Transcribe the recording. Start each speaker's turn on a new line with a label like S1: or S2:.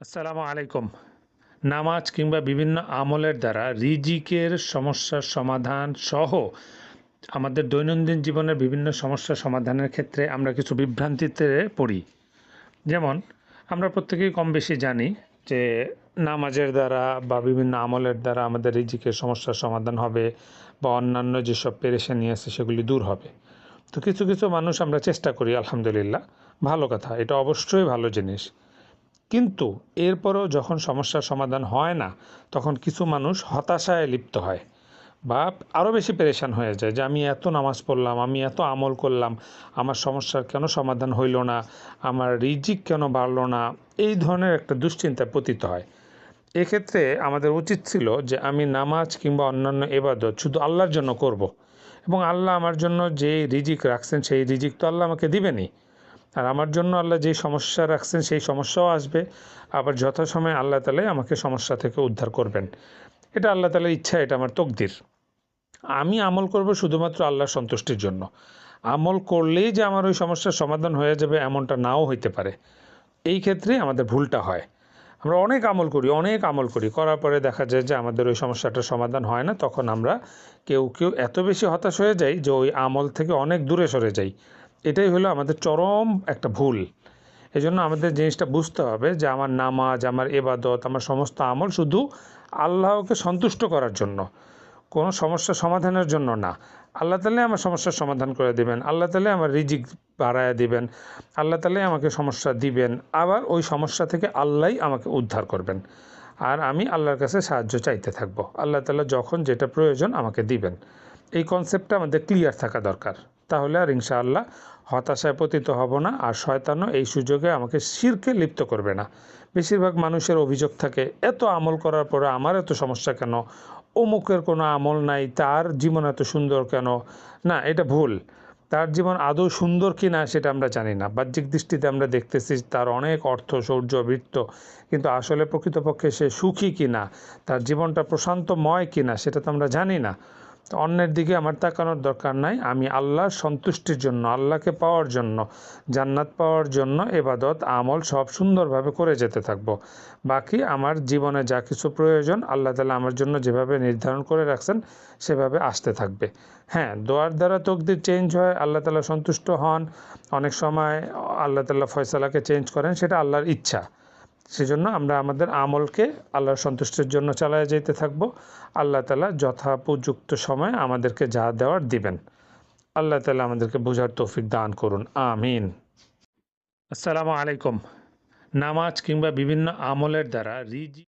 S1: আসসালামু আলাইকুম। নামাজ কিংবা বিভিন্ন আমলের দ্বারা রিজিকের সমস্যার সমাধান সহ আমাদের দৈনন্দিন জীবনের বিভিন্ন সমস্যার সমাধানের ক্ষেত্রে আমরা কিছু বিভ্রান্তিতে পড়ি। যেমন, আমরা প্রত্যেকেই কম বেশি জানি যে নামাজের দ্বারা বা বিভিন্ন আমলের দ্বারা আমাদের রিজিকের সমস্যার সমাধান হবে বা অন্যান্য যেসব পেরেশানি আছে সেগুলি দূর হবে। তো কিছু কিছু মানুষ আমরা চেষ্টা করি, আলহামদুলিল্লাহ, ভালো কথা। এটা অবশ্যই ভালো জিনিস। কিন্তু এরপরও যখন সমস্যার সমাধান হয় না, তখন কিছু মানুষ হতাশায় লিপ্ত হয় বা আরও বেশি পেরেশান হয়ে যায় যে আমি এত নামাজ পড়লাম, আমি এত আমল করলাম, আমার সমস্যার কেন সমাধান হইল না, আমার রিজিক কেন বাড়লো না, এই ধরনের একটা দুশ্চিন্তায় পতিত হয় এক্ষেত্রে আমাদের উচিত ছিল যে আমি নামাজ কিংবা অন্যান্য এবাদত শুধু আল্লাহর জন্য করব। এবং আল্লাহ আমার জন্য যে রিজিক রাখছেন, সেই রিজিক তো আল্লাহ আমাকে দিবেনই আর আমার জন্য আল্লাহ যেই সমস্যা রাখছেন, সেই সমস্যাও আসবে। আবার যথাসময়ে আল্লাহ তালাই আমাকে সমস্যা থেকে উদ্ধার করবেন। এটা আল্লাহ তালার ইচ্ছা, এটা আমার তকদির। আমি আমল করব শুধুমাত্র আল্লাহর সন্তুষ্টির জন্য। আমল করলেই যে আমার ওই সমস্যার সমাধান হয়ে যাবে এমনটা নাও হইতে পারে। এই ক্ষেত্রে আমাদের ভুলটা হয়। আমরা অনেক আমল করি, অনেক আমল করি। করার পরে দেখা যায় যে আমাদের ওই সমস্যাটার সমাধান হয় না। তখন আমরা কেউ কেউ এত বেশি হতাশ হয়ে যাই যে ওই আমল থেকে অনেক দূরে সরে যাই। এটাই হলো আমাদের চরম একটা ভুল। এই জন্য আমাদের জিনিসটা বুঝতে হবে যে আমার নামাজ, আমার এবাদত আমার সমস্ত আমল শুধু আল্লাহকে সন্তুষ্ট করার জন্য। কোনো সমস্যা সমাধানের জন্য না। আল্লাহ তালে আমার সমস্যার সমাধান করে দিবেন। আল্লাহ তালে আমার রিজিক বাড়ায় দিবেন। আল্লাহ তালে আমাকে সমস্যা দিবেন। আবার ওই সমস্যা থেকে আল্লাহই আমাকে উদ্ধার করবেন। আর আমি আল্লাহর কাছে সাহায্য চাইতে থাকব। আল্লাহ তালা যখন যেটা প্রয়োজন আমাকে দিবেন। এই কনসেপ্টটা আমাদের ক্লিয়ার থাকা দরকার। তাহলে আর ইনশাআল্লাহ হতাশায় পতিত হব না আর শয়তানও এই সুযোগে আমাকে শিরকে লিপ্ত করবে না। বেশিরভাগ মানুষের অভিযোগ থাকে, এত আমল করার পরে আমার এত সমস্যা কেন? অমুকের কোনো আমল নাই, তার জীবন এত সুন্দর কেন? না, এটা ভুল। তার জীবন আদৌ সুন্দর কি না সেটা আমরা জানি না। বাহ্যিক দৃষ্টিতে আমরা দেখতেছি তার অনেক অর্থ সৌর্য বৃত্ত, কিন্তু আসলে প্রকৃতপক্ষে সে সুখী কি না? তার জীবনটা প্রশান্তময় কি না সেটা তো আমরা জানি না। অন্যের দিকে আমার তাকানোর দরকার নাই। আমি আল্লাহর সন্তুষ্টির জন্য, আল্লাহকে পাওয়ার জন্য, জান্নাত পাওয়ার জন্য এবাদত, আমল সব সুন্দরভাবে করে যেতে থাকব। বাকি আমার জীবনে যা কিছু প্রয়োজন, আল্লাহ তালা আমার জন্য যেভাবে নির্ধারণ করে রাখছেন, সেভাবে আসতে থাকবে। হ্যাঁ দোয়ার দ্বারা তকদির চেঞ্জ হয়, আল্লাহ তালা সন্তুষ্ট হন। অনেক সময় আল্লাহ তাল্লাহ ফয়সালাকে চেঞ্জ করেন, সেটা আল্লাহর ইচ্ছা। সেজন্য আমরা আমাদের আমলকে আল্লাহর সন্তুষ্টির জন্য চালায় যেতে থাকব। আল্লাহ তালা যথাপযুক্ত সময় আমাদেরকে যা দেওয়ার দিবেন। আল্লাহ তালা আমাদেরকে বোঝার তৌফিক দান করুন। আমিন। আসসালামু আলাইকুম। নামাজ কিংবা বিভিন্ন আমলের দ্বারা রিজি